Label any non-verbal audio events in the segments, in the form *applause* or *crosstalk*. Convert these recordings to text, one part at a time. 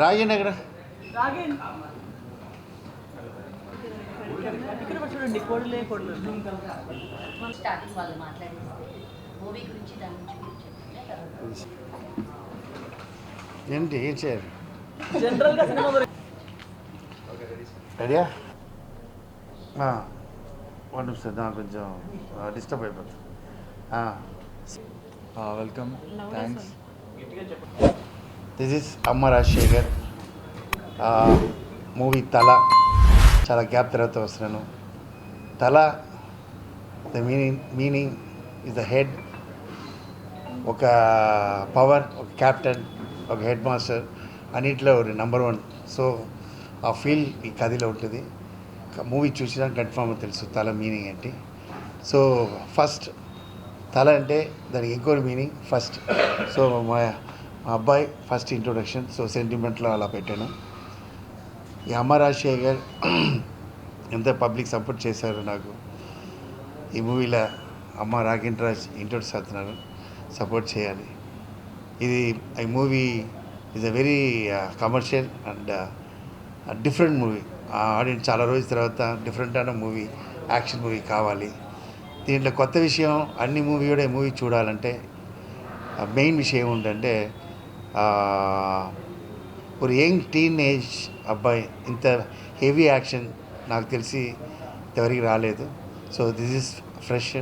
రాజన్ ఎక్కడ రాగేన్ ఇక్కడ చూడండి కోడలే కోడలు. స్టార్టింగ్ వాళ్ళు మాట్లాడేస్తే మూవీ గురించి దాని గురించి మీరు చెప్తుంటే తర్వాత ఏంటి ఏం చేయాలి? రెడీయా వన్ నిమిషం నాకు కొంచెం డిస్టర్బ్ అయిపోతుంది. వెల్కమ్ థ్యాంక్స్ దిస్ ఇస్ అమ్మ రాజశేఖర్ మూవీ తల చాలా గ్యాప్ తర్వాత వస్తున్నాను. తల the meaning meaning is the head ఒక పవర్ ఒక క్యాప్టెన్ ఒక హెడ్ మాస్టర్ అన్నింటిలో నెంబర్ వన్ సో ఆ ఫీల్ ఈ కథలో ఉంటుంది. మూవీ చూసినా కన్ఫామ్ తెలుసు తల మీనింగ్ ఏంటి. సో ఫస్ట్ తల అంటే దానికి ఇంకో మీనింగ్ ఫస్ట్ సో మా మా అబ్బాయి ఫస్ట్ ఇంట్రొడక్షన్ సో సెంటిమెంట్లో అలా పెట్టాను. ఈ అమ్మ రాజశేఖర్ *clears throat* ఎంత పబ్లిక్ సపోర్ట్ చేశారు నాకు. ఈ మూవీలో అమ్మ రాకేంద్ర రాజ్ ఇంట్రొడ్యూస్ అవుతున్నారు సపోర్ట్ చేయాలి. ఇది ఈ movie is a very commercial and different movie audience చాలా రోజుల తర్వాత డిఫరెంట్ అయిన మూవీ యాక్షన్ మూవీ కావాలి. దీంట్లో కొత్త విషయం అన్ని మూవీ కూడా ఈ మూవీ చూడాలంటే మెయిన్ విషయం ఏముందంటే ఒక యంగ్ టీనేజ్ అబ్బాయి ఇంత హెవీ యాక్షన్ నాకు తెలిసి ఎవరికి రాలేదు. So this is fresh.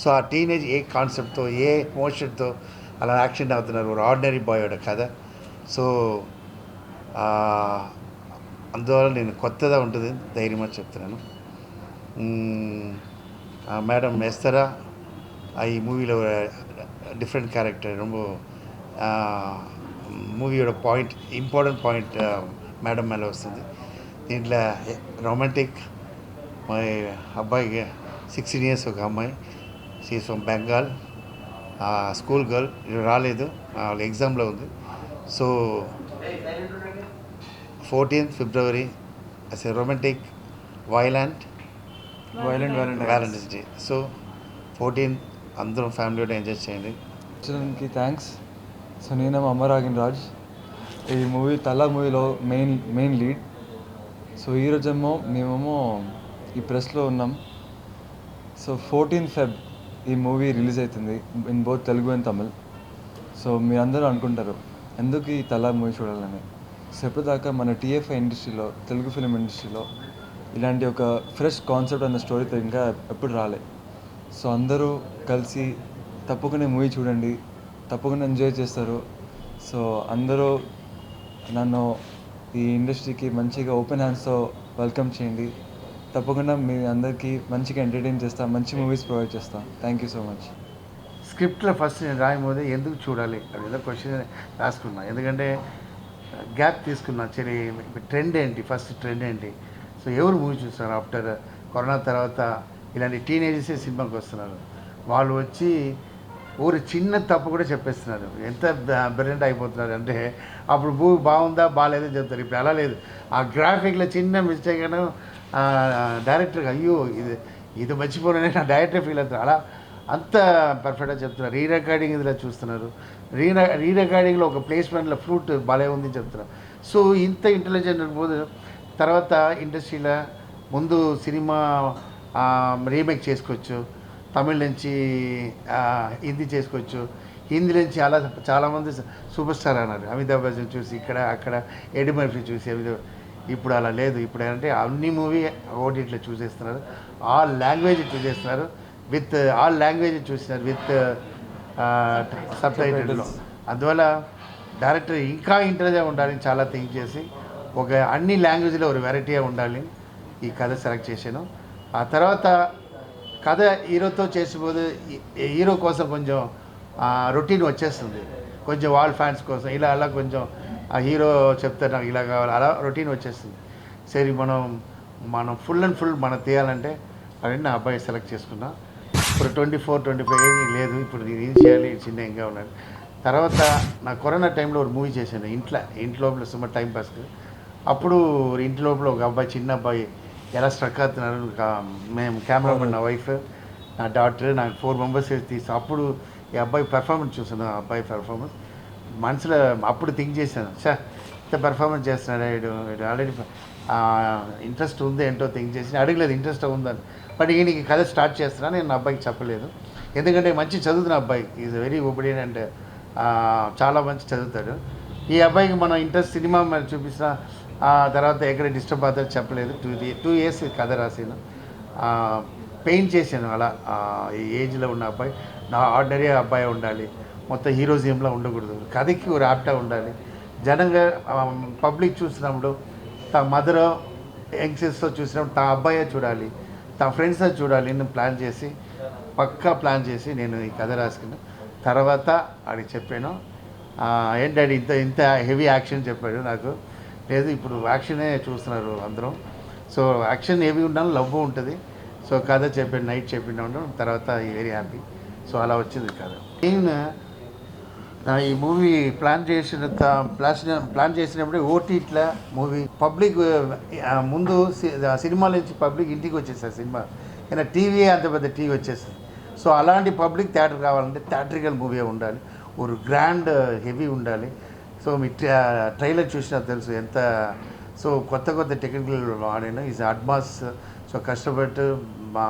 So uh teenage a కాన్సెప్ట్తో ఏ ఎమోషన్తో అలా యాక్షన్ అవుతున్నారు? ఒక ఆర్డినరీ బాయ్ కథ. సో అందువల్ల నేను కొత్తగా ఉంటుంది. ధైర్యంగా చెప్తున్నాను. మేడం ఎస్తరా ఆ ఈ మూవీలో different character movie point important point madam మేలో వస్తుంది దీంట్లో రొమాంటిక్ మా అబ్బాయికి సిక్స్టీన్ ఇయర్స్ ఒక అమ్మాయి she's from Bengal school girl రాలేదు వాళ్ళ ఎగ్జామ్లో ఉంది so fourteenth February as a romantic violent violent violent Valentine's day so fourteenth అందరం ఫ్యామిలీతో ఎంజాయ్ చేయండి. థ్యాంక్స్ సో నేనేమో అమరాగిన్ రాజ్. ఈ మూవీ తల మూవీలో మెయిన్ మెయిన్ లీడ్. సో ఈరోజేమో మేమేమో ఈ ప్రెస్లో ఉన్నాం. సో ఫోర్టీన్ ఫెబ్ ఈ మూవీ రిలీజ్ అవుతుంది in both Telugu and Tamil. So మీరందరూ అనుకుంటారు ఎందుకు ఈ తల మూవీ చూడాలని? సో ఎప్పటిదాకా మన టీఎఫ్ఐ ఇండస్ట్రీలో తెలుగు ఫిలిం ఇండస్ట్రీలో ఇలాంటి ఒక ఫ్రెష్ కాన్సెప్ట్ అన్న స్టోరీతో ఇంకా ఎప్పుడు రాలే. సో అందరూ కలిసి తప్పకుండా మూవీ చూడండి. తప్పకుండా ఎంజాయ్ చేస్తారు. సో అందరూ నన్ను ఈ ఇండస్ట్రీకి మంచిగా ఓపెన్ హ్యాండ్స్తో వెల్కమ్ చేయండి. తప్పకుండా మీ అందరికీ మంచిగా ఎంటర్టైన్ చేస్తాను మంచి మూవీస్ ప్రొవైడ్ చేస్తాం. థ్యాంక్ యూ సో మచ్ స్క్రిప్ట్లో ఫస్ట్ నేను రాయబోదే ఎందుకు చూడాలి? అది ఏదో క్వశ్చన్ రాసుకున్నా. ఎందుకంటే గ్యాప్ తీసుకున్నా. సరే ట్రెండ్ ఏంటి? ఫస్ట్ ట్రెండ్ ఏంటి? సో ఎవరు మూవీ చూస్తారు? ఆఫ్టర్ కరోనా తర్వాత ఇలాంటి టీనేజర్సే సినిమాకి వస్తున్నారు? వాళ్ళు వచ్చి ఊరి చిన్న తప్పు కూడా చెప్పేస్తున్నారు. ఎంత బ్రిలియంట్ అయిపోతున్నారు అంటే అప్పుడు భూమి బాగుందా బాగాలేదని చెప్తారు. ఇప్పుడు అలా లేదు. ఆ గ్రాఫిక్లో చిన్న మిస్టేక్ అను డైరెక్టర్గా అయ్యో ఇది ఇది మర్చిపోయిన నా డైరెక్టర్ ఫీల్ అవుతారు. అలా అంత పర్ఫెక్ట్గా చెప్తున్నారు. రీ రికార్డింగ్ ఇదిలా చూస్తున్నారు. రీ రీ రికార్డింగ్లో ఒక ప్లేస్మెంట్లో ఫ్లూట్ బాగాలే ఉంది చెప్తున్నారు. సో ఇంత ఇంటెలిజెంట్ పోదు తర్వాత ఇండస్ట్రీలో ముందు సినిమా రీమేక్ చేసుకోవచ్చు. తమిళ నుంచి హిందీ చేసుకోవచ్చు. హిందీ నుంచి చాలా చాలామంది సూపర్ స్టార్ అన్నారు. అమితాబ్ బచ్చన్ చూసి ఇక్కడ అక్కడ ఎడి మర్ఫీ చూసి అమితాబ్ ఇప్పుడు అలా లేదు. ఇప్పుడు ఏంటంటే అన్ని మూవీ ఓటీటీలో చూసేస్తున్నారు. ఆల్ లాంగ్వేజ్ చూసేస్తున్నారు. విత్ ఆల్ లాంగ్వేజ్ చూస్తున్నారు విత్ సబ్ టైటిల్లో అందువల్ల డైరెక్టర్ ఇంకా ఇంటర్గా ఉండాలని చాలా థింక్ చేసి ఒక అన్ని లాంగ్వేజ్లో ఒక వెరైటీగా ఉండాలి ఈ కథ సెలెక్ట్ చేశాను. ఆ తర్వాత కథ హీరోతో చేసిపోతే హీరో కోసం కొంచెం రొటీన్ వచ్చేస్తుంది. కొంచెం వాల్ ఫ్యాన్స్ కోసం. ఇలా అలా కొంచెం ఆ హీరో చెప్తే నాకు ఇలా కావాలి. అలా రొటీన్ వచ్చేస్తుంది. సరే మనం మనం ఫుల్ అండ్ ఫుల్ మనం తీయాలంటే అవన్నీ నా అబ్బాయి సెలెక్ట్ చేసుకున్నా. ఇప్పుడు ట్వంటీ ఫోర్ ట్వంటీ ఫైవ్ లేదు. ఇప్పుడు నేను ఏం చేయాలి? చిన్న ఇంకా ఉన్నాను. తర్వాత నా కరోనా టైంలో ఒక మూవీ చేశాను. ఇంట్లో ఇంటి లోపల టైం పాస్కి. అప్పుడు ఇంటి లోపల ఒక అబ్బాయి చిన్న అబ్బాయి ఎలా స్ట్రక్ అవుతున్నారు? మేము కెమెరామెన్ నా వైఫ్ నా డాక్టర్ నాకు ఫోర్ మెంబర్స్ తీసి అప్పుడు ఈ అబ్బాయి పెర్ఫార్మెన్స్ చూసాను ఆ అబ్బాయి పెర్ఫార్మెన్స్ మనసులో అప్పుడు థింక్ చేశాను సార్ ఇంత పెర్ఫార్మెన్స్ చేస్తున్నాడు వీడు? వీడు ఆల్రెడీ ఇంట్రెస్ట్ ఉంది ఏంటో థింక్ చేసి అడగలేదు ఇంట్రెస్ట్ ఉందని బట్ ఈయనకి కథ స్టార్ట్ చేస్తున్నా నేను నా అబ్బాయికి చెప్పలేదు. ఎందుకంటే మంచి చదువుతున్న అబ్బాయి ఈజ్ వెరీ ఒబిడియన్ అండ్ చాలా మంచి చదువుతాడు. ఈ అబ్బాయికి మనం ఇంట్రెస్ట్ సినిమా మరి చూపిస్తున్నా తర్వాత ఎక్కడ డిస్టర్బ్ అవుతారో చెప్పలేదు. టూ టూ ఇయర్స్ కథ రాసాను. పెయింట్ చేశాను అలా. ఈ ఏజ్లో ఉన్న అబ్బాయి నా ఆర్డినరీ అబ్బాయి ఉండాలి. మొత్తం హీరోజియంలో ఉండకూడదు. కథకి ఒక యాప్టా ఉండాలి. జనంగా పబ్లిక్ చూసినప్పుడు తా మదర్ యంగ్స్టర్స్తో చూసినప్పుడు తా అబ్బాయే చూడాలి. తా ఫ్రెండ్స్తో చూడాలి నేను ప్లాన్ చేసి పక్కా ప్లాన్ చేసి నేను ఈ కథ రాసుకున్నాను తర్వాత ఆడికి చెప్పాను. ఏంటంటే డాడీ ఇంత ఇంత హెవీ యాక్షన్ చెప్పాడు నాకు. లేదు ఇప్పుడు యాక్షనే చూస్తున్నారు అందరం. సో యాక్షన్ ఏవి ఉండాలి లవ్ ఉంటుంది. సో కథ చెప్పాడు నైట్ చెప్పిన తర్వాత వెరీ హ్యాపీ సో అలా వచ్చింది కథ. నేను ఈ మూవీ ప్లాన్ చేసిన ప్లాన్ ప్లాన్ చేసినప్పుడు ఓటీట్లా మూవీ పబ్లిక్ ముందు సినిమా నుంచి పబ్లిక్ ఇంటికి వచ్చేసారు సినిమా. కానీ టీవీ అంత పెద్ద టీవీ వచ్చేసింది. సో అలాంటి పబ్లిక్ థియేటర్ కావాలంటే థియేట్రికల్ మూవీ ఉండాలి. ఒక గ్రాండ్ హెవీ ఉండాలి. సో మీ ట్రైలర్ చూసినా తెలుసు ఎంత సో కొత్త కొత్త టెక్నికల్ వాడాను. ఈజ్ అడ్మాస్ సో కష్టపడి మా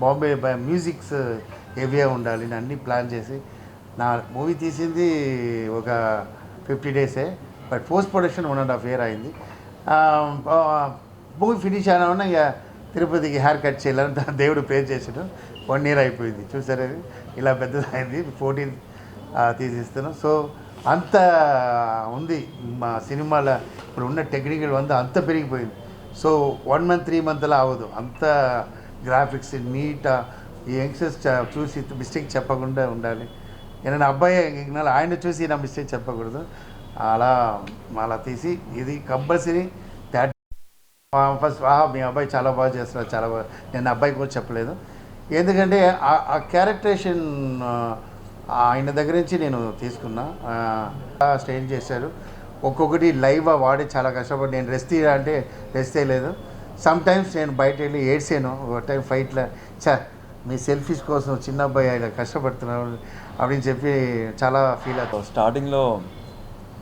బాంబే మ్యూజిక్స్ హెవీగా ఉండాలి నేను అన్నీ ప్లాన్ చేసి నా మూవీ తీసింది ఒక ఫిఫ్టీ డేసే but post production one and half year అయింది. మూవీ ఫినిష్ అయినా ఇక తిరుపతికి హెయిర్ కట్ చేయాలని దాని దేవుడు ప్రే చేసాడు వన్ ఇయర్ అయిపోయింది. చూసారు ఇలా పెద్దదైంది. ఫోర్టీన్ తీసిస్తున్నాం. సో అంత ఉంది మా సినిమాల ఇప్పుడు ఉన్న టెక్నికల్ వంద అంత పెరిగిపోయింది. సో వన్ మంత్ త్రీ మంత్లో అవ్వదు. అంత గ్రాఫిక్స్ నీట్ ఈ యంగ్స్టర్స్ చూసి మిస్టేక్ చెప్పకుండా ఉండాలి. నేను నా అబ్బాయి ఆయన చూసి నా మిస్టేక్ చెప్పకూడదు. అలా అలా తీసి ఇది కంపల్సరీ దాట్ ఫస్ట్ మీ అబ్బాయి చాలా బాగా చేస్తున్నారు చాలా బాగా నేను అబ్బాయి కూడా చెప్పలేదు. ఎందుకంటే ఆ- ఆ క్యారెక్టరేషన్ ఆయన దగ్గర నుంచి నేను తీసుకున్నా స్టేజ్ చేశారు ఒక్కొక్కటి లైవ్ వాడి చాలా కష్టపడి నేను రెస్ట్ అంటే రెస్ట్ చేయలేదు సమ్ టైమ్స్ నేను బయట వెళ్ళి ఏడ్చాను ఒక టైం ఫైట్లో చా మీ సెల్ఫీస్ కోసం చిన్న అబ్బాయి ఇలా కష్టపడుతున్నాడు அப்படின்னு చెప్పి చాలా ఫీల్ అవుతాం స్టార్టింగ్లో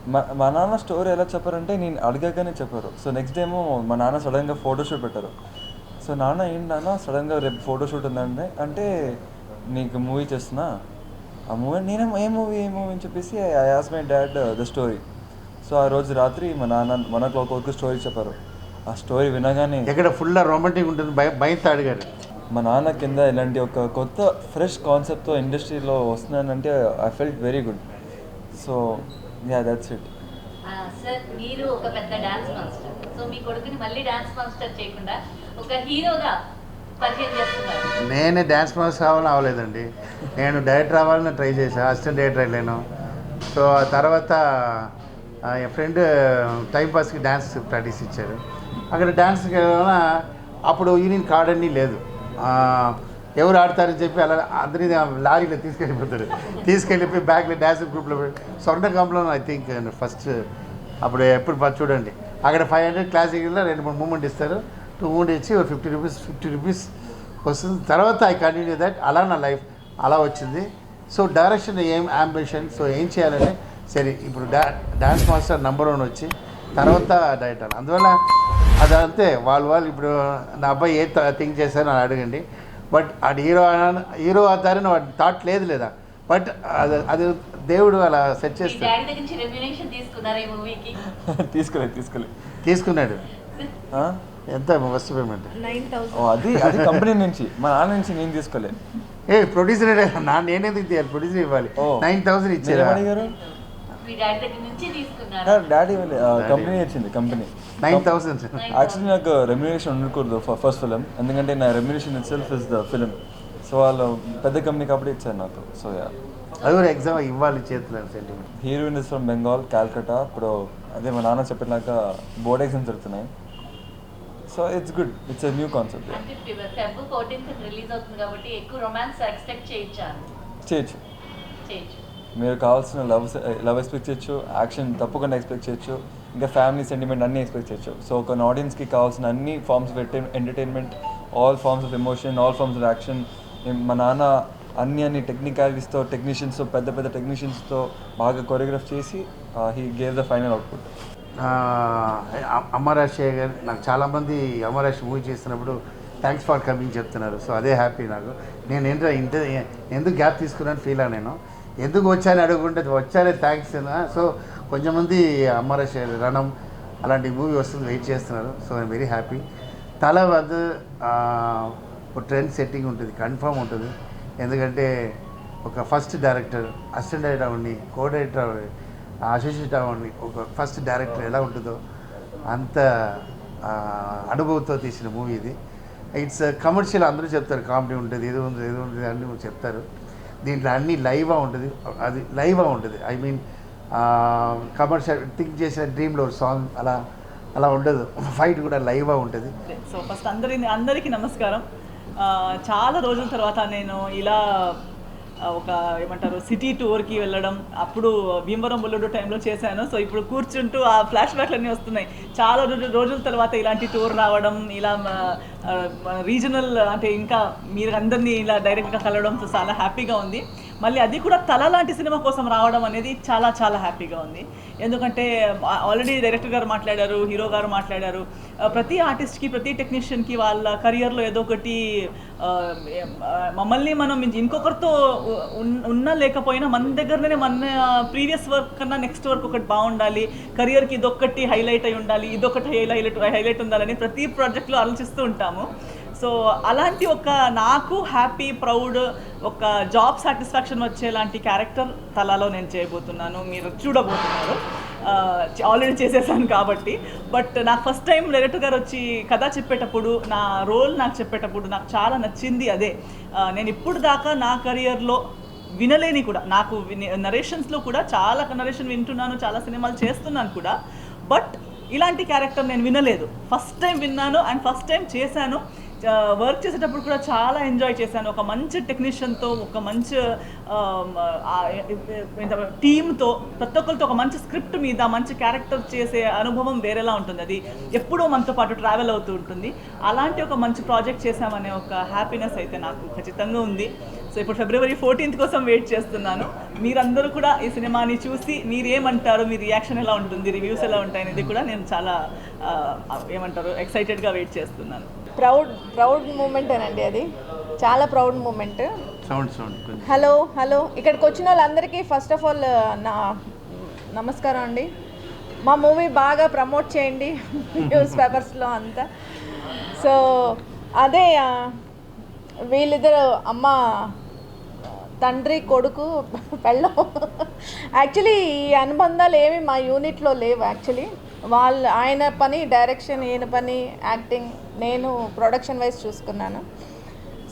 మా మా నాన్న స్టోరీ ఎలా చెప్పారంటే నేను అడగగానే చెప్పారు సో నెక్స్ట్ ఏమో మా నాన్న సడన్గా ఫోటోషూట్ పెట్టారు సో నాన్న ఏంటి నాన్న సడన్గా రేపు ఫోటోషూట్ ఉందంటే అంటే నీకు మూవీ చేస్తున్నా ఆ మూవీ నేనే ఏ మూవీ ఏ మూవీ అని చెప్పేసి I ask my dad the story so ఆ రోజు రాత్రి మా నాన్న వన్ ఓ క్లాక్ వరకు స్టోరీ చెప్పారు. ఆ స్టోరీ వినగానే ఎక్కడ ఫుల్ రొమాంటిక్ ఉంటుంది భయ భయంతో అడిగారు. మా నాన్న కింద ఇలాంటి ఒక కొత్త ఫ్రెష్ కాన్సెప్ట్తో ఇండస్ట్రీలో వస్తున్నానంటే I felt very good so yeah that's it sir మీరు ఒక పెద్ద డాన్స్ మాస్టర్ సో మీ కొడుకుని మళ్ళీ డాన్స్ మాస్టర్ చేయకుండా ఒక హీరోగా పరిచయం చేస్తున్నారు. నేనే డ్యాన్స్ మాస్టర్ అవ్వాలని అవ్వలేదండి నేను డైరెక్టర్ అవ్వాలని ట్రై చేశాను అసిస్టెంట్ డైరెక్టర్ వెళ్ళాను సో ఆ తర్వాత ఆ, ఫ్రెండ్ టైంపాస్కి డ్యాన్స్ ప్రాక్టీస్ ఇచ్చారు. అక్కడ డ్యాన్స్కి వెళ్ళిన అప్పుడు యూనియన్ కార్డ్ అన్నీ లేదు. ఎవరు ఆడతారని చెప్పి అలా అందరినీ లారీలో తీసుకెళ్ళిపోతారు తీసుకెళ్ళిపోయి బ్యాగ్లో డ్యాన్స్ గ్రూప్లో పెట్టి స్వర్ణకంలో ఐ థింక్ ఫస్ట్ అప్పుడు ఎప్పుడు చూడండి. అక్కడ ఫైవ్ హండ్రెడ్ క్లాసికల్లో రెండు మూడు మూమెంట్ ఇస్తారు. టూ మూమెంట్ ఇచ్చి ఒక ఫిఫ్టీ రూపీస్ ఫిఫ్టీ రూపీస్ వస్తుంది. తర్వాత ఐ కంటిన్యూ దట్ అలా నా లైఫ్ అలా వచ్చింది. సో డైరెక్షన్ ఏం అంబిషన్ సో ఏం చేయాలంటే సరే ఇప్పుడు డా డాన్స్ మాస్టర్ నెంబర్ వన్ వచ్చి తర్వాత డైరెక్టర్. అందువల్ల అది అంతే వాళ్ళు వాళ్ళు ఇప్పుడు నా అబ్బాయి ఏ థింక్ చేశారో అని అడగండి. బట్ అది హీరో హీరో అవుతారని వాడి థాట్ లేదు లేదా. బట్ అది అది దేవుడు అలా సెట్ మీ చేస్తాడు. డాడీ దగ్గర నుంచి రెమ్యునేషన్ తీసుకున్నారు ఈ మూవీకి *laughs* తీసుకోలేదు తీసుకోలేదు. తీసుకున్నాడు. ఆ? ఎంత ఫస్ట్ పేమెంట్ ఓ, అది అది కంపెనీ నుంచి మా నాన్న నుంచి నేను తీసుకోలేదు. ఏ ప్రొడ్యూసర్ నా నేనేందుకు తీయాలి ప్రొడ్యూసర్ ఇవ్వాలి. ఓ. నైన్ థౌసండ్ ఇచ్చారా? డాడీ కంపెనీ వచ్చింది కంపెనీ నైన్ థౌసండ్ యాక్చువల్లీ నాకు రెమ్యునేషన్ ఉండకూడదు ఫస్ట్ ఫిలిం ఎందుకంటే నా remuneration itself is the film so వాళ్ళు పెద్ద కంపెనీ కాబట్టి ఇచ్చారు నాకు. సో యా అది కూడా ఎగ్జామ్ ఇవ్వాలి చేతులు sentiment heroine is from Bengal Kolkata ఇప్పుడు అదే మా నాన్న చెప్పినాక బోర్డ్ ఎగ్జామ్స్ జరుగుతున్నాయి. So it's good it's a new concept అంటే ఫెబ్ ఫోర్టీన్త్ రిలీజ్ అవుతుంది కాబట్టి ఎక్కువ రొమాన్స్ ఎక్స్పెక్ట్ చేయించాను చేయొచ్చు. చేయొచ్చు. మీరు కావాల్సిన లవ్ లవ్ ఎక్స్పెక్ట్ చేయొచ్చు యాక్షన్ తప్పకుండా ఎక్స్పెక్ట్ చేయొచ్చు ఇంకా ఫ్యామిలీ సెంటిమెంట్ అన్నీ ఎక్స్పెక్ట్ చేయొచ్చు. సో ఒక ఆడియన్స్కి కావాల్సిన అన్ని forms of entertainment all forms of emotion all forms of action మా నాన్న అన్ని అన్ని టెక్నికాలిటీస్తో టెక్నీషియన్స్తో పెద్ద పెద్ద టెక్నీషియన్స్తో బాగా కొరియోగ్రాఫ్ చేసి he gave the final output ఆ, గారు నాకు చాలామంది అమరాజ్ మూవీ చేస్తున్నప్పుడు థ్యాంక్స్ ఫర్ కమింగ్ చెప్తున్నారు. సో అదే హ్యాపీ నాకు. నేను ఏంటో ఇంత ఎందుకు గ్యాప్ తీసుకున్నాను ఫీల్ ఆ నేను? ఎందుకు వచ్చాను అడుగుంటే వచ్చానే థ్యాంక్స్ సో కొంచెం మంది అమరాశ్ రణం అలాంటి మూవీ వస్తుంది వెయిట్ చేస్తున్నారు. సో ఐమ్ వెరీ హ్యాపీ తల వద్ద ఒక ట్రెండ్ సెట్టింగ్ ఉంటుంది కన్ఫర్మ్ ఉంటుంది. ఎందుకంటే ఒక ఫస్ట్ డైరెక్టర్ అసిస్టెంట్ డైరెక్టర్ ఉండి కో డైరెక్టర్ అవ్వండి ఒక ఫస్ట్ డైరెక్టర్ ఎలా ఉంటుందో అంత అనుభవంతో తీసిన మూవీ ఇది. ఇట్స్ కమర్షియల్ అందరూ చెప్తారు కామెడీ ఉంటుంది ఏదో ఉంది ఏదో ఉంటుంది అన్నీ చెప్తారు. దీంట్లో అన్నీ లైవ్గా ఉంటుంది అది లైవ్గా ఉంటుంది. ఐ మీన్ కమర్షియల్ థింక్ చేసిన డ్రీమ్లో సాంగ్ అలా అలా ఉండదు. ఫైట్ కూడా లైవ్గా ఉంటుంది. సో ఫస్ట్ అందరి అందరికీ నమస్కారం. చాలా రోజుల తర్వాత నేను ఇలా ఒక ఏమంటారు సిటీ టూర్కి వెళ్ళడం. అప్పుడు భీమవరం బొల్లుడు టైంలో చేశాను. సో ఇప్పుడు కూర్చుంటూ ఆ ఫ్లాష్ బ్యాక్లన్నీ వస్తున్నాయి. చాలా రోజు రోజుల తర్వాత ఇలాంటి టూర్ రావడం ఇలా రీజనల్ అంటే ఇంకా మీరు అందరినీ ఇలా డైరెక్ట్గా కలవడం చాలా హ్యాపీగా ఉంది. మళ్ళీ అది కూడా తల లాంటి సినిమా కోసం రావడం అనేది చాలా చాలా హ్యాపీగా ఉంది. ఎందుకంటే ఆల్రెడీ డైరెక్టర్ గారు మాట్లాడారు హీరో గారు మాట్లాడారు. ప్రతి ఆర్టిస్ట్కి ప్రతి టెక్నీషియన్కి వాళ్ళ కెరియర్లో ఏదో ఒకటి మమ్మల్ని మనం ఇంకొకరితో ఉన్నా లేకపోయినా మన దగ్గరనే మన ప్రీవియస్ వర్క్ కన్నా నెక్స్ట్ వర్క్ ఒకటి బాగుండాలి. కెరియర్కి ఇదొక్కటి హైలైట్ అయి ఉండాలి ఇదొకటి హైలైట్ హైలైట్ ఉండాలని ప్రతి ప్రాజెక్ట్లో ఆలోచిస్తూ ఉంటాము. సో అలాంటి ఒక నాకు హ్యాపీ ప్రౌడ్ ఒక జాబ్ సాటిస్ఫాక్షన్ వచ్చేలాంటి క్యారెక్టర్ తలలో నేను చేయబోతున్నాను. మీరు చూడబోతున్నారు. ఆల్రెడీ చేసేసాను కాబట్టి. బట్ నాకు ఫస్ట్ టైం డైరెక్టర్ గారు వచ్చి కథ చెప్పేటప్పుడు నా రోల్ నాకు చెప్పేటప్పుడు నాకు చాలా నచ్చింది అదే. నేను ఇప్పుడు దాకా నా కెరియర్లో వినలేని కూడా నాకు నరేషన్స్లో కూడా చాలా నరేషన్ వింటున్నాను చాలా సినిమాలు చేస్తున్నాను కూడా. బట్ ఇలాంటి క్యారెక్టర్ నేను వినలేదు. ఫస్ట్ టైం విన్నాను అండ్ ఫస్ట్ టైం చేశాను. వర్క్ చేసేటప్పుడు కూడా చాలా ఎంజాయ్ చేశాను. ఒక మంచి టెక్నీషియన్తో ఒక మంచి టీమ్తో ప్రతి ఒక్కరితో ఒక మంచి స్క్రిప్ట్ మీద మంచి క్యారెక్టర్ చేసే అనుభవం వేరేలా ఉంటుంది. అది ఎప్పుడో మనతో పాటు ట్రావెల్ అవుతూ ఉంటుంది. అలాంటి ఒక మంచి ప్రాజెక్ట్ చేశామనే ఒక హ్యాపీనెస్ అయితే నాకు ఖచ్చితంగా ఉంది. సో ఇప్పుడు ఫిబ్రవరి ఫోర్టీన్త్ కోసం వెయిట్ చేస్తున్నాను. మీరందరూ కూడా ఈ సినిమాని చూసి మీరేమంటారు? మీ రియాక్షన్ ఎలా ఉంటుంది? రివ్యూస్ ఎలా ఉంటాయి అనేది కూడా నేను చాలా ఏమంటారు ఎక్సైటెడ్గా వెయిట్ చేస్తున్నాను. ప్రౌడ్ ప్రౌడ్ మూమెంటేనండి అది. చాలా proud moment. Sound sound hello hello. ఇక్కడికి వచ్చిన వాళ్ళందరికీ ఫస్ట్ ఆఫ్ ఆల్ నా నమస్కారం అండి. మా మూవీ బాగా ప్రమోట్ చేయండి *laughs* న్యూస్ పేపర్స్లో అంతా. సో అదే వీళ్ళిద్దరు అమ్మ తండ్రి కొడుకు పెళ్ళం. *laughs* యాక్చువల్లీ ఈ అనుబంధాలు ఏమి మా యూనిట్లో లేవు యాక్చువల్లీ వాళ్ళు ఆయన పని డైరెక్షన్ ఈయన పని యాక్టింగ్ నేను ప్రొడక్షన్ వైజ్ చూసుకున్నాను.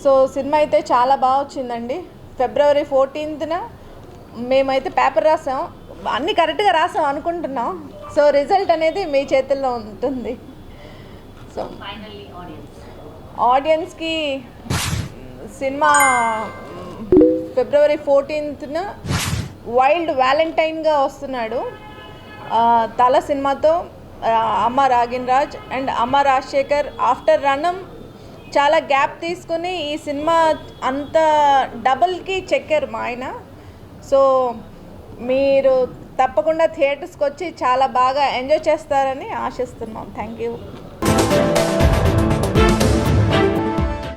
సో సినిమా అయితే చాలా బాగా వచ్చిందండి. ఫిబ్రవరి ఫోర్టీన్త్న మేమైతే పేపర్ రాసాం. అన్నీ కరెక్ట్గా రాసాం అనుకుంటున్నాం. సో రిజల్ట్ అనేది మీ చేతుల్లో ఉంటుంది. సో ఆడియన్స్కి సినిమా ఫిబ్రవరి ఫోర్టీన్త్న వైల్డ్ వ్యాలంటైన్గా వస్తున్నాడు. తల సినిమాతో అమ్మ రాగిన్ రాజ్ అండ్ అమ్మ రాజశేఖర్ ఆఫ్టర్ రణం చాలా గ్యాప్ తీసుకుని ఈ సినిమా అంత డబుల్కి చెక్కారు మా ఆయన. సో మీరు తప్పకుండా థియేటర్స్కి వచ్చి చాలా బాగా ఎంజాయ్ చేస్తారని ఆశిస్తున్నాం. Thank you